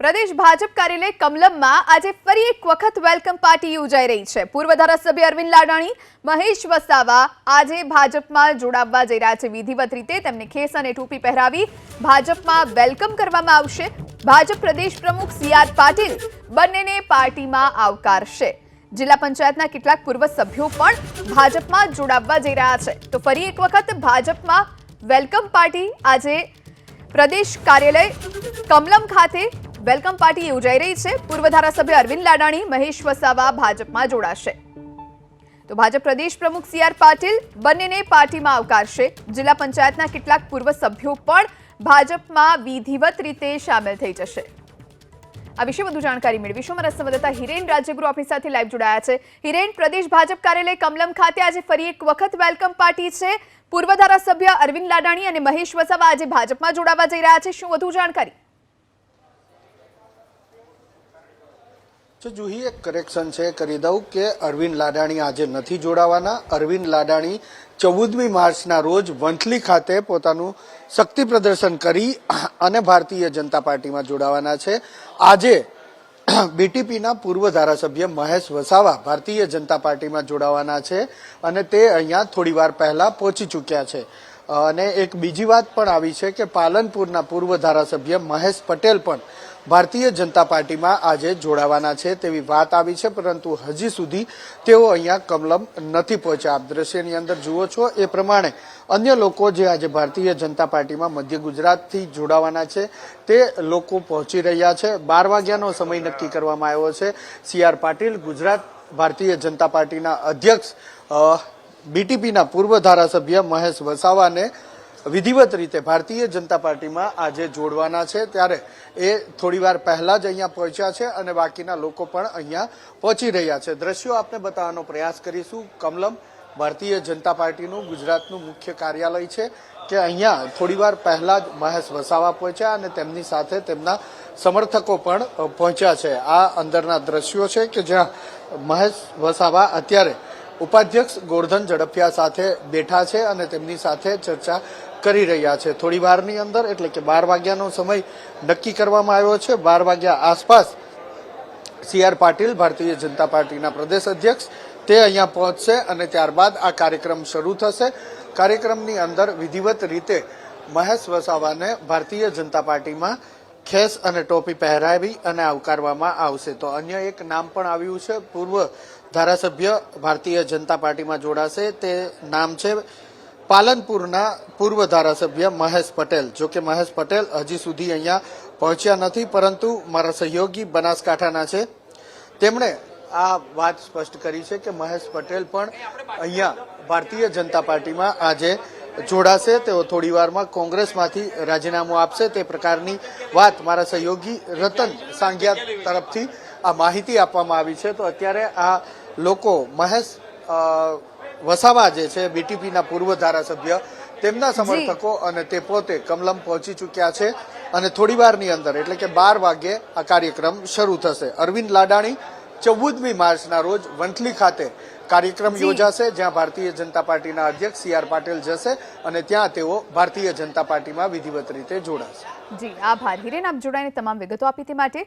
પ્રદેશ ભાજપ કાર્યાલય કમલમમાં આજે ફરી એક વખત વેલકમ પાર્ટી યોજાઈ રહી છે. પૂર્વ ધારાસભ્ય અરવિંદ લાડાણી, મહેશ વસાવા આજે ભાજપમાં જોડાવવા જઈ રહ્યા છે. વિધિવત રીતે તેમને ખેસ અને ટોપી પહેરાવી ભાજપમાં વેલકમ કરવામાં આવશે. ભાજપ પ્રદેશ પ્રમુખ સી આર પાટીલ બંનેને પાર્ટીમાં આવકારશે. જિલ્લા પંચાયતના કેટલાક પૂર્વ સભ્યો પણ ભાજપમાં જોડાવવા જઈ રહ્યા છે. તો ફરી એક વખત ભાજપમાં વેલકમ પાર્ટી આજે પ્રદેશ કાર્યાલય કમલમ ખાતે વેલકમ પાર્ટી યોજાઈ રહી છે. પૂર્વ ધારાસભ્ય અરવિંદ લાડાણી, મહેશ વસાવા ભાજપમાં જોડાશે. તો ભાજપ પ્રદેશ પ્રમુખ સી આર પાટીલ બંનેને પાર્ટીમાં આવકારશે. જિલ્લા પંચાયતના કેટલાક પૂર્વ સભ્યો પણ ભાજપમાં વિધિવત રીતે સામેલ થઈ જશે. આ વિશે વધુ જાણકારી મેળવીશું. મારા સંવાદદાતા હિરેન રાજ્યગુરુ આપણી સાથે લાઈવ જોડાયા છે. હિરેન, પ્રદેશ ભાજપ કાર્યાલય કમલમ ખાતે આજે ફરી એક વખત વેલકમ પાર્ટી છે. પૂર્વ ધારાસભ્ય અરવિંદ લાડાણી અને મહેશ વસાવા આજે ભાજપમાં જોડાવા જઈ રહ્યા છે. શું વધુ જાણકારી? જુહી એક કરેક્શન છે, કરી દઉં કે અરવિંદ લાડાણી આજે નથી જોડાવાના. અરવિંદ લાડાણી ચૌદમી માર્ચના રોજ વંથલી ખાતે પોતાનું શક્તિ પ્રદર્શન કરી અને ભારતીય જનતા પાર્ટીમાં જોડાવાના છે. આજે બીટીપીના પૂર્વ ધારાસભ્ય મહેશ વસાવા ભારતીય જનતા પાર્ટીમાં જોડાવાના છે અને તે અહીંયા થોડી વાર પહેલાં પહોંચી ચૂક્યા છે. અને એક બીજી વાત પણ આવી છે કે પાલનપુરના પૂર્વ ધારાસભ્ય મહેશ પટેલ પણ ભારતીય જનતા પાર્ટીમાં આજે જોડાવાના છે તેવી વાત આવી છે, પરંતુ હજી સુધી તેઓ અહીંયા કમલમ નથી પહોંચ્યા. આપ દ્રશ્યની અંદર જુઓ છો, એ પ્રમાણે અન્ય લોકો જે આજે ભારતીય જનતા પાર્ટીમાં મધ્ય ગુજરાતથી જોડાવાના છે, તે લોકો પહોંચી રહ્યા છે. બાર વાગ્યાનો સમય નક્કી કરવામાં આવ્યો છે. સી પાટીલ ગુજરાત ભારતીય જનતા પાર્ટીના અધ્યક્ષ બીટીપીના પૂર્વ ધારાસભ્ય મહેશ વસાવાને વિધિવત રીતે ભારતીય જનતા પાર્ટીમાં આજે જોડવાના છે. ત્યારે એ થોડીવાર પહેલાં જ અહીંયા પહોંચ્યા છે અને બાકીના લોકો પણ અહીંયા પહોંચી રહ્યા છે. દ્રશ્યો આપને બતાવવાનો પ્રયાસ કરીશું. કમલમ ભારતીય જનતા પાર્ટીનું ગુજરાતનું મુખ્ય કાર્યાલય છે કે અહીંયા થોડીવાર પહેલા જ મહેશ વસાવા પહોંચ્યા અને તેમની સાથે તેમના સમર્થકો પણ પહોંચ્યા છે. આ અંદરના દ્રશ્યો છે કે જ્યાં મહેશ વસાવા અત્યારે ઉપાધ્યક્ષ ગોરધન ઝડપિયા સાથે બેઠા છે અને તેમની સાથે ચર્ચા કરી રહ્યા છે. થોડી વારની અંદર, એટલે કે બાર વાગ્યાનો સમય નક્કી કરવામાં આવ્યો છે. બાર વાગ્યા આસપાસ સી આર પાટીલ, ભારતીય જનતા પાર્ટીના પ્રદેશ અધ્યક્ષ, તે અહીંયા પહોંચશે અને ત્યારબાદ આ કાર્યક્રમ શરૂ થશે. કાર્યક્રમની અંદર વિધિવત રીતે મહેશ વસાવાને ભારતીય જનતા પાર્ટીમાં ખેસ અને ટોપી પહેરાવી અને આવકારવામાં આવશે. તો અન્ય એક નામ પણ આવ્યું છે. પૂર્વ ધારાસભ્ય ભારતીય જનતા પાર્ટીમાં જોડાશે. તે નામ છે પાલનપુરના પૂર્વ ધારાસભ્ય મહેશ પટેલ. જો કે મહેશ પટેલ હજી સુધી અહીંયા પહોંચ્યા નથી, પરંતુ મારા સહયોગી બનાસકાંઠાના છે. તેમણે આ વાત સ્પષ્ટ કરી છે કે મહેશ પટેલ પણ અહીંયા ભારતીય જનતા પાર્ટીમાં આજે જોડાશે. તેઓ થોડી વારમાં કોંગ્રેસમાંથી રાજીનામું આપશે. તે પ્રકારની વાત મારા સહયોગી રતન સાંઘિયા તરફથી આ માહિતી આપવામાં આવી છે તો અત્યારે આ લોકો મહેશ વસાવા જે છે બીટીપીના પૂર્વ ધારાસભ્ય તેમના સમર્થકો અને તે પોતે કમલમ પહોંચી ચૂક્યા છે અને થોડી વારની અંદર એટલે કે બાર વાગ્યે આ કાર્યક્રમ શરૂ થશે. અરવિંદ લાડાણી ચૌદમી માર્ચના રોજ વંથલી ખાતે કાર્યક્રમ યોજાશે જ્યાં ભારતીય જનતા પાર્ટીના અધ્યક્ષ સી આર પાટીલ જશે અને ત્યાં તેઓ ભારતીય જનતા પાર્ટીમાં વિધિવત રીતે જોડાશે. જી આભાર. હિરેન આપ જોડાઈને તમામ વિગતો આપી તે માટે